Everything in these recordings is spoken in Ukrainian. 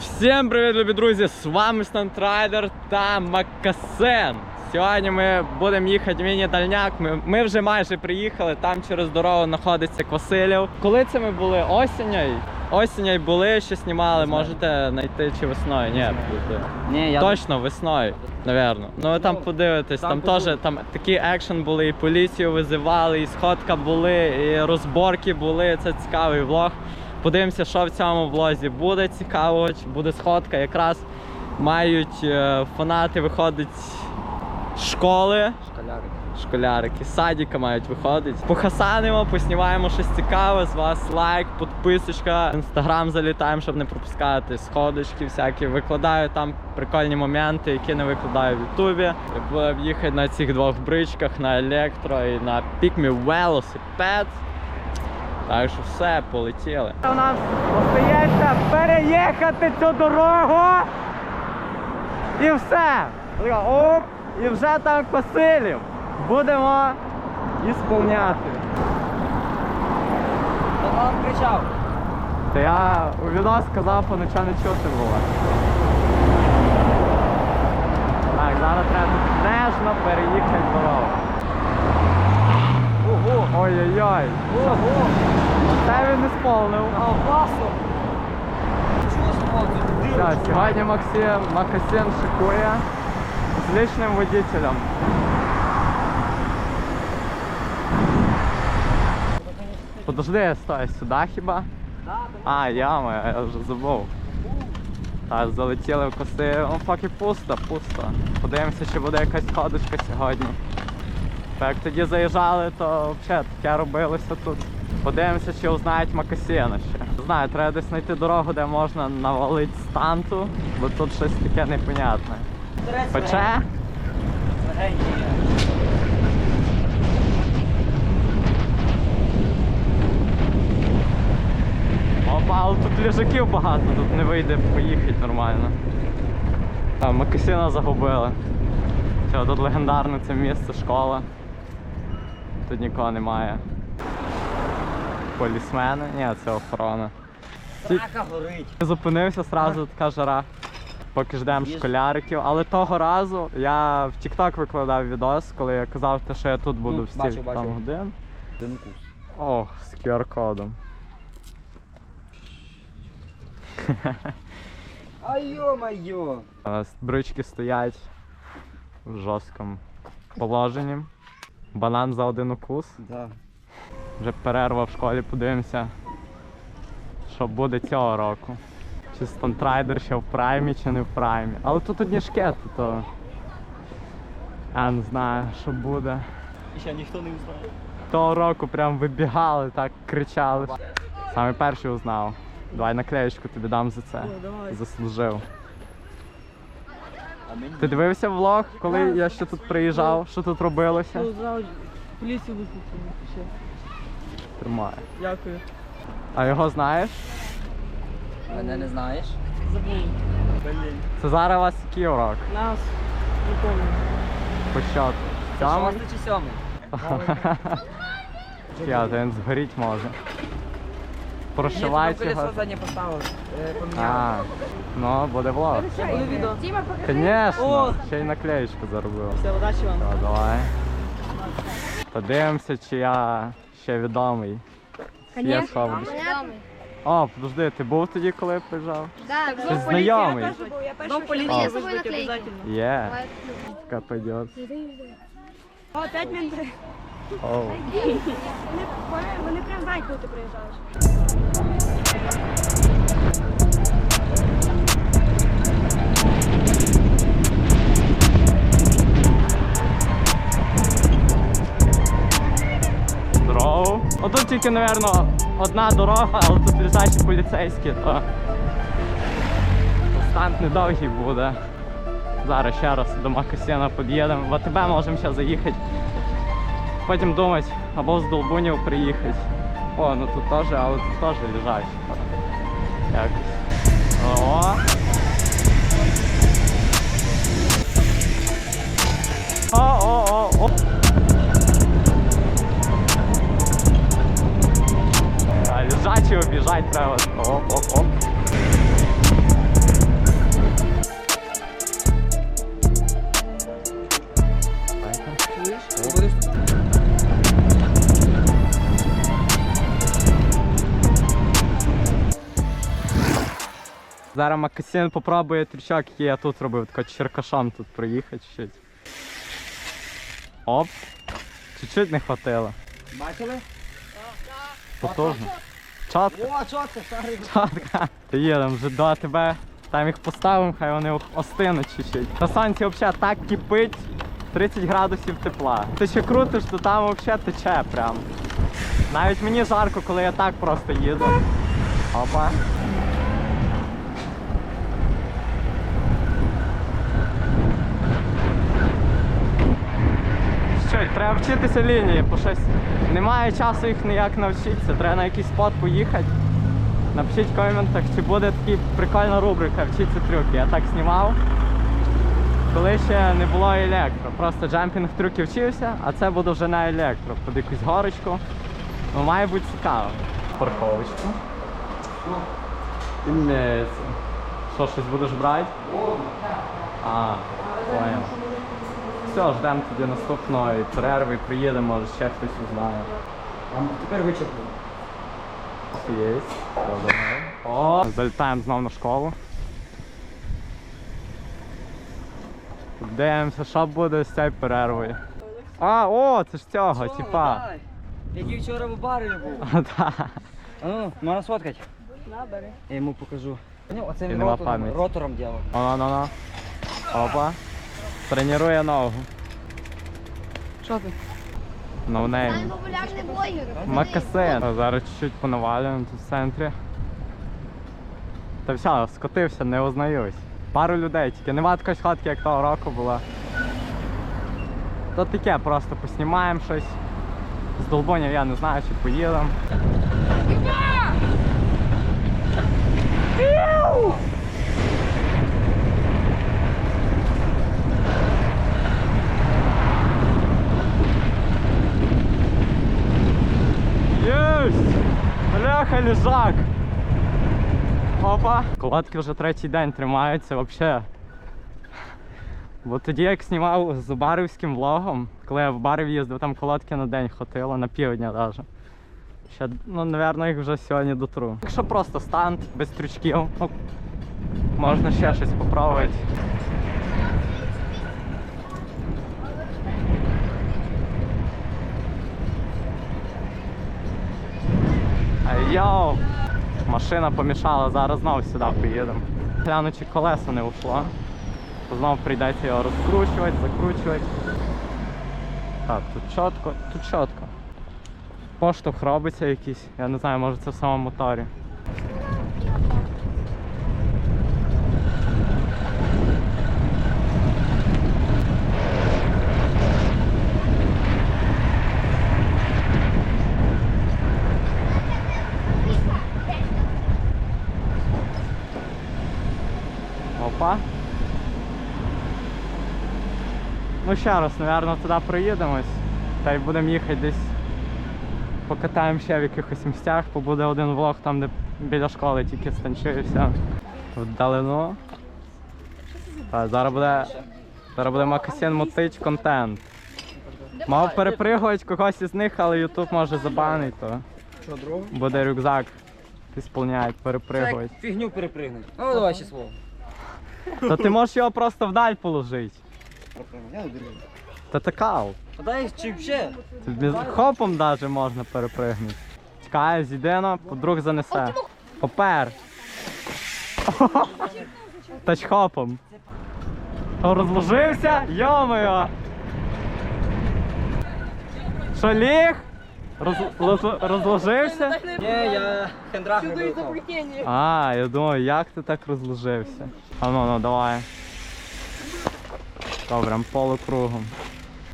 Всім привіт, любі друзі! З вами Стантрайдер та Макасен. Сьогодні ми будемо їхати в міні-дальняк. Ми, ми вже майже приїхали. Там через дорогу знаходиться Квасилів. Коли це ми були? Осінню? Осінню були, ще знімали, можете знайти чи весною. Ні, Ні, я точно весною, напевно. Ну ви там подивитесь, там там теж там такий екшен були, і поліцію визивали, і сходка були, і розборки були. Це цікавий влог. Подивимося, що в цьому влозі буде цікаво, буде сходка. Якраз мають е, фанати виходить з школи. школяри. Школярики, садіка мають виходити. Похасанимо, поснімаємо щось цікаве. З вас лайк, підписочка. В інстаграм залітаємо, щоб не пропускати сходочки всякі. Викладаю там прикольні моменти, які не викладаю в Ютубі. Будемо їхати на цих двох бричках на електро і на Pikmi велосипед. Так що все, полетіли. У нас остається переїхати цю дорогу. І все. Оп, і вже там Косилів. Будемо ісполняти. Хто вам кричав? Та я у відео сказав, по ночам не чути було. Так, зараз треба нежно переїхати дорогу. Ой-ой-ой. Ого! Це він не сповнив. А класно! Чувство тут Так, сьогодні Максим Макасин шикує з личним водителем. Подожди, стой, сюди хіба? А, яма, я вже забув. Так, залетіли в коси. О, поки пусто, пусто. Подивимося, чи буде якась ходочка сьогодні. Бо Як тоді заїжджали, то взагалі таке робилося тут. Подивимося, чи узнають Макасіна ще. Не знаю, треба десь знайти дорогу, де можна навалити станту, бо тут щось таке непонятне. Пече? Опа, але тут ліжаків багато, тут не вийде поїхати нормально. Макасіна загубили. Все, тут легендарне це місце, школа. Тут нікого немає. Полісмени? Ні, це охорона. Срака горить. Зупинився сразу така жара. Поки ждемо школяриків. Але того разу я в TikTok викладав відос, коли я казав, що я тут буду Ну, в бачу, стільки бачу. там годин. Динкус. Ох, з QR-кодом. Ай йо-майо! У нас брички стоять в жорсткому положенні. Банан за один укус. Да. Вже перерва в школі, подивимося, що буде цього року. Чи Стантрайдер ще в праймі, чи не в праймі. Але тут одні шкети, то. Я не знаю, що буде. І ще ніхто не узнає. Того року прям вибігали, так кричали. Саме перший узнав. Давай наклеєчку тобі дам за це. Заслужив. Ти дивився влог, коли я ще тут приїжджав, що тут робилося? Зразу поліцію. Ще. Тримає. Дякую. А його знаєш? мене не знаєш? Забули. Блін. Це зараз у вас який урок? Нас. Це Сьомий? шостий чи сьомий? Я, то він згоріть може. Прошивайте Ні, його. колесо заднє. Е. А, ну, буде влог. Буде відео. Звісно, О! ще й наклеєчку заробив. Все, удачі вам. Так, давай. Подивимося, чи я ще відомий. Є сховище. О, подожди, ти був тоді, коли я приїжджав? Да, Ти знайомий? Вам поліцію О. визвати наклейки. обов'язково. Є. Така пойдет. О, п'ять минут. Оу. Вони, прям знають, коли ти приїжджаєш. Здорово. Отут тільки, напевно, одна дорога, але тут лежачі поліцейські, то стант недовгий буде. Зараз ще раз до Макасіна під'їдемо. В АТБ можемо ще заїхати. Потім думати, або з Долбунів приїхати. О, ну тут теж, але тут теж лежачі. Якось. О. О, о, о, о. А лежачі обіжать треба. Оп, Зараз Макасин попробує трючок, який я тут робив, тако черкашом тут проїхати чуть. Оп. Чуть-чуть не хватило. Бачили? Потужно. Чотко. О, це, старий? Чотка. Їдемо вже до тебе. Там їх поставимо, хай вони остинуть чуть-чуть. На сонці взагалі так кипить 30 градусів тепла. Ти ще крутиш, то там взагалі тече прям. Навіть мені жарко, коли я так просто їду. Опа. Що, треба вчитися лінії, бо щось немає часу їх ніяк навчитися. Треба на якийсь спот поїхати. Напишіть в коментах, чи буде така прикольна рубрика Вчіться трюки. Я так знімав, коли ще не було електро. Просто джампінг трюків вчився, а це буде вже на електро. Під якусь горочку. Ну, має бути цікаво. Парковочку. Що, щось будеш брати? А, понял. Все, ждемо тоді наступної перерви, приїдемо, може ще хтось узнає. А тепер вичерпну. Є. О, залітаємо знову на школу. Дивимося, що буде з цією перервою. А, о, це ж цього, типа. Який вчора в барі був. А, ну, можна сфоткати? На, бери. Я йому покажу. Ну, оце І він ротором, ротором ділав. Оно, ну, ну. Опа. Тренує ногу. Що ти? Ноунейм. популярний блогер. Макасин. А Зараз чуть-чуть понавалюємо тут в центрі. Та все, скотився, не ознаюсь. Пару людей тільки. Нема такої сходки, як того року була. То таке, просто поснімаємо щось. З долбонів я не знаю, чи поїдемо. Єсть! Бляха, ліжак! Опа! Колодки вже третій день тримаються взагалі. Бо тоді як знімав з барівським влогом, коли я в барів їздив, там колодки на день хватило, на півдня навіть. Ще, ну, напевно, їх вже сьогодні дотру. Якщо просто станд без трючків, ну, можна ще щось попробувати. Йоу! Машина помішала, зараз знову сюди поїдемо. Гляну, чи колесо не ушло. Знову прийдеться його розкручувати, закручувати. Так, тут чітко, тут чітко. Поштовх робиться якийсь, я не знаю, може це в самому моторі. Опа. Ну ще раз, напевно, туди проїдемось. Та й будемо їхати десь. Покатаємо ще в якихось місцях, бо буде один влог там, де біля школи тільки станчується. Вдалину. А, зараз буде. Зараз буде Макасин мотить контент. Мав перепригувати когось із них, але Ютуб може забанить, то буде рюкзак. Ісполняють, перепригувати. Фігню перепригнуть. Ну, давай ще слово. То ти можеш його просто вдаль положити. Я не беру. Та такав. А дай чи? Тобі хопом даже можна перепригнути. Чекай, зійдено, подруг занесе. Попер. Тачхопом. Розложився? Йо-моє! Що ліг? Роз, лоз- розложився? Ні, я хендрах не. А, я думаю, як ти так розложився? А ну ну давай. Добре, полукругом.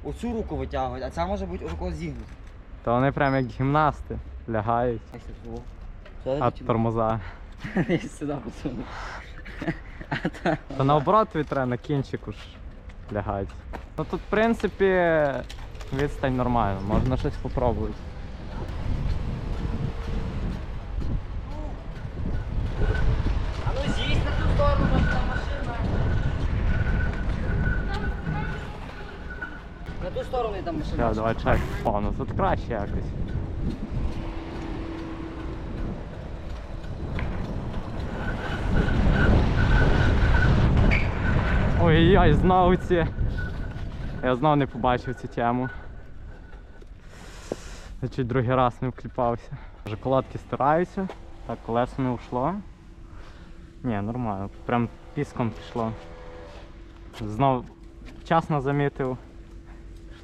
Оцю руку витягують, а ця може бути руку зігнута. То вони прям як гімнасти лягають, а тормоза. Сюди посуну. Та наоборот треба на кінчику ж лягати. Ну тут в принципі відстань нормальна, можна щось попробувати. А ну з'їсть на ту сторону, бо там машина. На ту сторону там машина. Все, давай чек. О, ну тут краще якось. Ой-ой, знову ці. Я знову не побачив цю тему. Я чуть другий раз не вкліпався. Вже колодки стираються. Так, колесо не ушло. Ні, нормально. Прям піском пішло. Знов вчасно замітив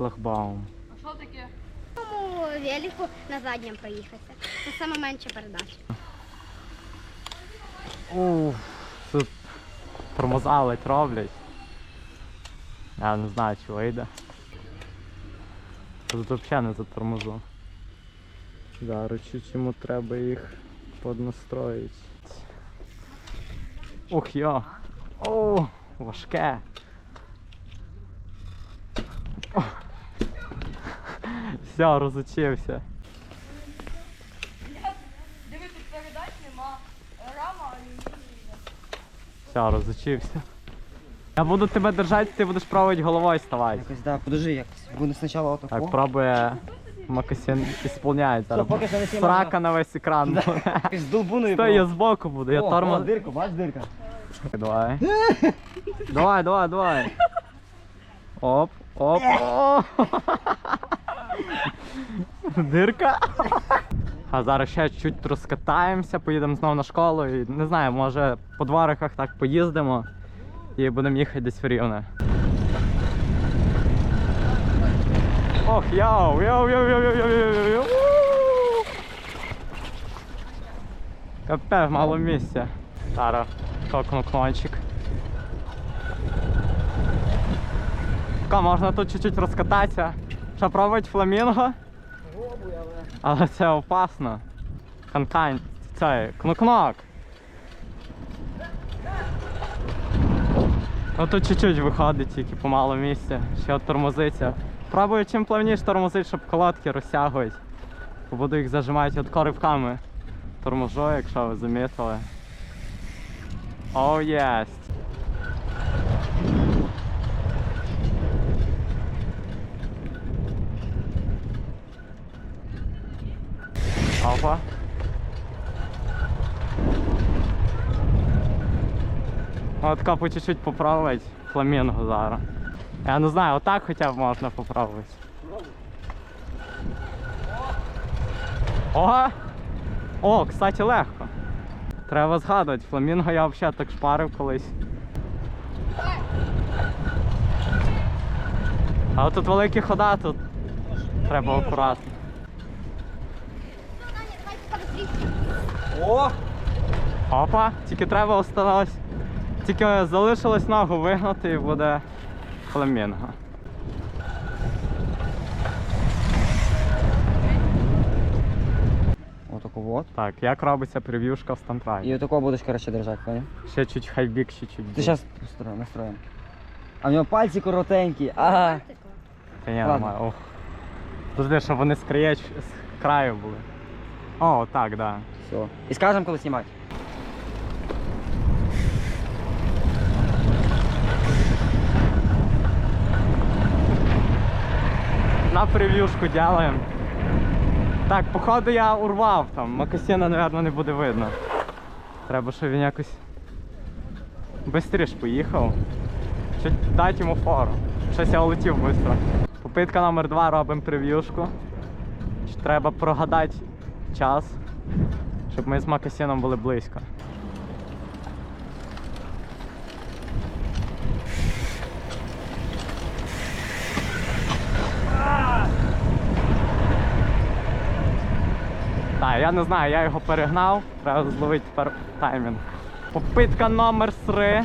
шлагбаум. А що таке? Тому велику на заднім проїхатися. Це саме менша передача. Ух, тут тормоза ледь роблять. Я не знаю, чи вийде. Тут взагалі не заторможу. Зараз чуть йому треба їх поднастроїти. Ух йо! О, важке! О. Все, розучився. Диви, тут передач нема. Рама алюмінієва. Все, розучився. Я буду тебе держати, ти будеш пробувати головою ставати. Якось, да, подожди, якось. Буду спочатку отако. Так, пробує. Макасин ісполняє зараз. поки що не знімаю. Срака на весь екран. буде. Якось долбуною. Стой, я збоку буду, я тормоз. дирку, бач дирка. Давай. Давай, давай, давай. Оп, оп, оп. Дирка. А зараз ще чуть розкатаємося, поїдемо знову на школу і не знаю, може по двориках так поїздимо і будемо їхати десь в рівне. Ох, йоу, йоу, йоу, йоу, йоу, йоу, йоу. Уу! Капець, мало місця. Зараз токну кончик. Ка, можна тут чуть-чуть розкататися. Що пробувати фламінго? Але це опасно. Канкань. Це кнок-кнок. Ну тут чуть-чуть виходить тільки помало місця. Ще от тормозиться. Пробую чим плавніше тормозити, щоб колодки розтягувати. Бо Буду їх зажимати от ривками. Торможу, якщо ви замітили. О, єс. Опа. От по чуть-чуть поправити фламінго зараз. Я не знаю, отак хоча б можна поправити. Ого! О, кстати, легко. Треба згадувати, фламінго я взагалі так шпарив колись. Але тут великі хода, тут треба акуратно. О! Опа, тільки треба осталось. Тільки залишилось ногу вигнати і буде фламінго. Отако вот. Так, як робиться прев'юшка в І стантрайні? отако будеш, коротше, держати, поняв? Ще чуть хайбік, ще чуть. Ти зараз настроїмо. А в нього пальці коротенькі. Ага. Та ні, нормально. Ох. Подожди, щоб вони з краю були. О, так, да. Все. І скажемо, коли знімати. На прев'юшку ділаємо. Так, походу я урвав там. Макасіна, мабуть, не буде видно. Треба, щоб він якось швидше поїхав. Чи дати йому фору. Щось я улетів швидко. Попитка номер два робимо прев'юшку. Треба прогадати час, щоб ми з Макасіном були близько. Так, я не знаю, я його перегнав, треба зловити тепер таймінг. Попитка номер 3.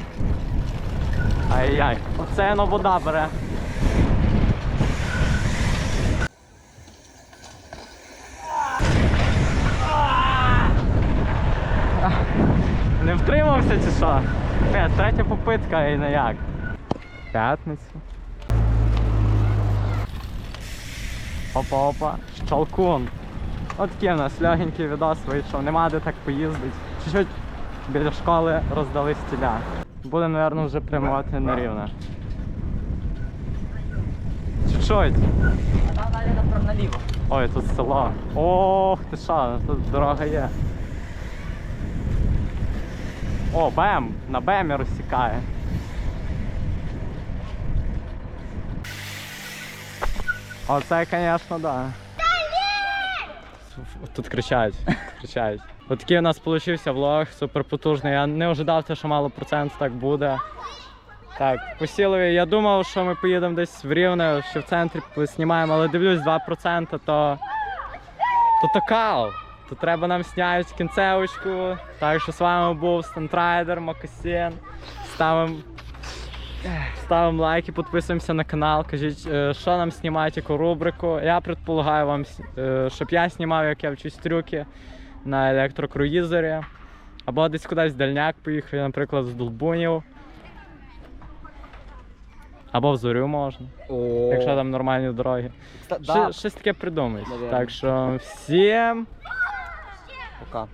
Ай-яй, оце воно вода бере. Не втримався чи що? Е, третя попитка і не як. П'ятницю. Опа-опа, щалкун. От такий у нас легенький відос вийшов, нема де так поїздити. Чуть-чуть біля школи роздали стіля. Буде, мабуть, вже прямувати на рівне. Чуть-чуть. А там далі наліво. Ой, тут село. Ох, ти що, тут дорога є. О, Бем! На Бемі розсікає. Оце, звісно, да. Тут кричать. кричають. Отакий у нас вийшов влог, супер потужний. Я не ожидав, що мало процент так буде. Так, посіли. Я думав, що ми поїдемо десь в Рівне, що в центрі поснімаємо, але дивлюсь 2%, то... то то кал. То треба нам зняти кінцевочку. Так що з вами був Стантрайдер, Макасін. Ставимо Ставимо лайки, підписуємося на канал. Кажіть, е, що нам знімати, яку рубрику. Я предполагаю вам, е, щоб я знімав, як я вчусь трюки на електрокруїзері. Або десь кудись в дальняк поїхав, наприклад, з Долбунів. Або в зорю можна, якщо там нормальні дороги. Щось таке. Навірно. Так що всім 我靠！